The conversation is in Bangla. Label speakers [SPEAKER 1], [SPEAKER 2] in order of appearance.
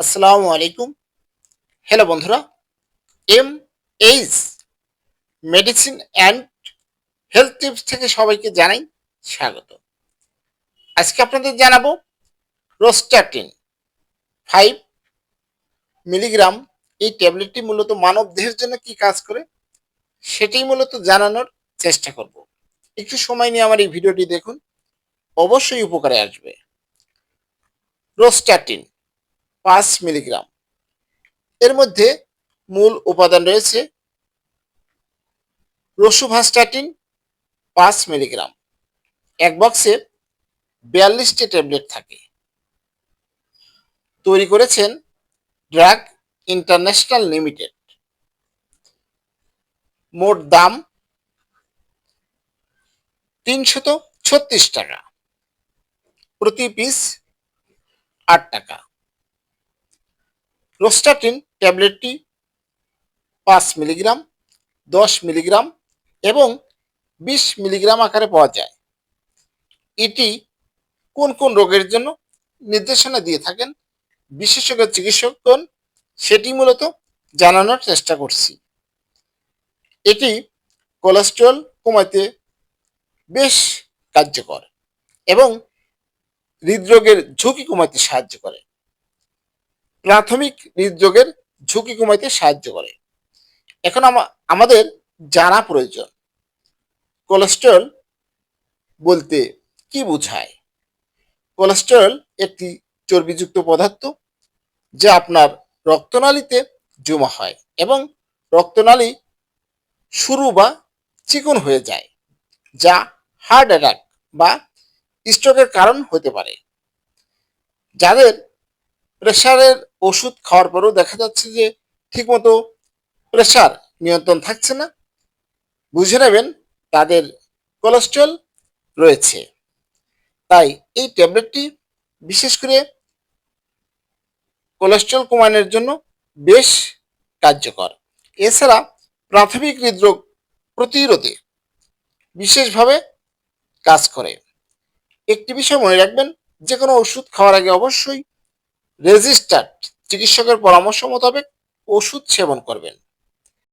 [SPEAKER 1] আসসালামু আলাইকুম। হ্যালো বন্ধুরা M H medicine and health tips থেকে সবাইকে জানাই স্বাগত। আজকে আপনাদের জানাব রোস্টাটিন ফাইভ মিলিগ্রাম এই ট্যাবলেটটি মূলত মানব দেহের জন্য কি কাজ করে, সেটাই মূলত জানানোর চেষ্টা করব। একটু সময় নিয়ে আমার এই ভিডিওটি দেখুন, অবশ্যই উপকারে আসবে। রোস্টাটিন পাঁচ মিলিগ্রাম। এর মধ্যে মূল উপাদান রয়েছে রসুভাস্টাটিন পাঁচ মিলিগ্রাম। এক বক্সে বিয়াল্লিশটি ট্যাবলেট থাকে। তৈরি করেছেন ড্রাগ ইন্টারন্যাশনাল লিমিটেড। মোট দাম তিনশত ছত্রিশ টাকা। প্রতি পিস আট টাকা। রোস্টাটিন ট্যাবলেটটি পাঁচ মিলিগ্রাম দশ মিলিগ্রাম এবং বিশ মিলিগ্রাম আকারে পাওয়া যায়। এটি কোন কোন রোগের জন্য নির্দেশনা দিয়ে থাকেন? বিশেষজ্ঞ চিকিৎসকগণ সেটি মূলত জানানোর চেষ্টা করছি। এটি কোলেস্ট্রল কমাতে বেশ কার্যকর এবং হৃদরোগের ঝুঁকি কমাতে সাহায্য করে। প্রাথমিক হৃদরোগের ঝুঁকি কমাইতে সাহায্য করে। এখন আমাদের জানা প্রয়োজন। কোলেস্টেরল বলতে কি বোঝায়? কোলেস্টেরল একটি চর্বিযুক্ত পদার্থ যা আপনার রক্তনালীতে জমা হয় এবং রক্তনালী শুরু বা চিকন হয়ে যায়, যা হার্ট অ্যাটাক বা স্ট্রোকের কারণ হতে পারে। যাদের প্রেশারের ওষুধ খাওয়ার পরেও দেখা যাচ্ছে যে ঠিকমতো প্রেশার নিয়ন্ত্রণ থাকছে না। বুঝে নেবেন, তাদের কোলেস্ট্রল রয়েছে। তাই এই ট্যাবলেটটি বিশেষ করে কোলেস্ট্রল কমানোর জন্য বেশ কার্যকর। এছাড়া প্রাথমিক হৃদরোগ প্রতিরোধে বিশেষভাবে কাজ করে। একটি বিষয় মনে রাখবেন যে কোনো ওষুধ খাওয়ার আগে অবশ্যই রেজিস্টার্ড চিকিৎসকের পরামর্শ মোতাবেক ওষুধ সেবন করবেন।